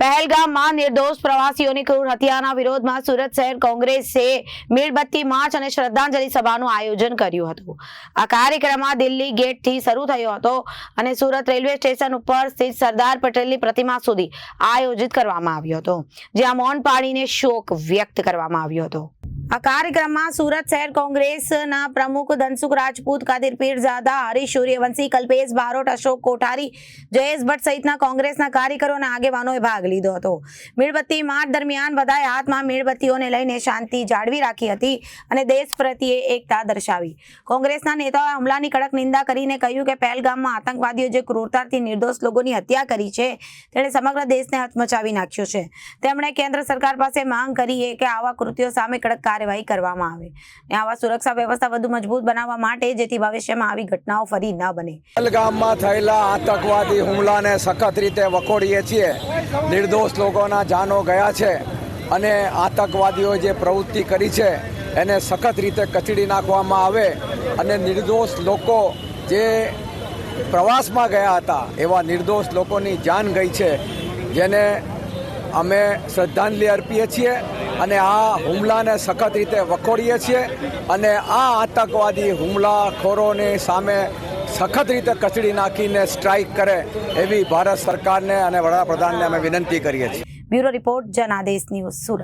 પહેલગામમાં નિર્દોષ પ્રવાસીઓની ક્રૂર હત્યાના વિરોધમાં સુરત શહેર કોંગ્રેસે મીણબત્તી માર્ચ અને શ્રદ્ધાંજલિ સભાનું આયોજન કર્યું હતું. આ કાર્યક્રમમાં દિલ્હી ગેટથી શરૂ થયો હતો અને સુરત રેલવે સ્ટેશન ઉપર સ્થિત સરદાર પટેલની પ્રતિમા સુધી આયોજિત કરવામાં આવ્યો હતો, જ્યાં મૌન પાડીને શોક વ્યક્ત કરવામાં આવ્યો હતો. આ કાર્યક્રમમાં સુરત શહેર કોંગ્રેસના પ્રમુખ ધનસુખ રાજપૂત, કાદિર પીરઝાદા, હરીશ સૂર્યવંશી, કલ્પેશ બારોટ, અશોક કોઠારી, જયેશ ભટ્ટ સહિતના કોંગ્રેસના કાર્યકરો અને આગેવાનોએ ભાગ લીધો હતો. મીણબત્તી માર્ચ દરમિયાન બધાએ હાથમાં મીણબત્તીઓને લઈને શાંતિ જાળવી રાખી હતી અને દેશ પ્રત્યે એકતા દર્શાવી. કોંગ્રેસના નેતાઓએ હુમલાની કડક નિંદા કરીને કહ્યું કે પહેલગામમાં આતંકવાદીઓ જે ક્રૂરતાથી નિર્દોષ લોકોની હત્યા કરી છે, તેણે સમગ્ર દેશને હચમચાવી નાખ્યો છે. તેમણે કેન્દ્ર સરકાર પાસે માંગ કરી કે આવા કૃત્યો સામે કડક કાર્યવાહી કરવામાં આવે. અને આવા સુરક્ષા વ્યવસ્થા વધુ મજબૂત બનાવવા માટે જેથી ભવિષ્યમાં આવી ઘટનાઓ ફરી ન બને. પહેલગામમાં થયેલા આતંકવાદી હુમલાને સખત રીતે વખોડીએ છીએ. નિર્દોષ લોકોના જાનો ગયા છે અને આતંકવાદીઓ જે પ્રવૃત્તિ કરી છે એને સખત રીતે કચડી નાખવામાં આવે અને નિર્દોષ લોકો જે પ્રવાસમાં ગયા હતા એવા નિર્દોષ લોકોની જાન ગઈ છે. જેને અમે શ્રદ્ધાંજલિ અર્પીએ છીએ. અને આ હુમલાને સખત રીતે વખોડીએ છીએ અને આ આતંકવાદી હુમલાખોરોની સામે સખત રીતે કચડી નાખીને સ્ટ્રાઇક કરે એવી ભારત સરકારને અને વડાપ્રધાનને અમે વિનંતી કરીએ છીએ. Bureau report Janadesh news Surat.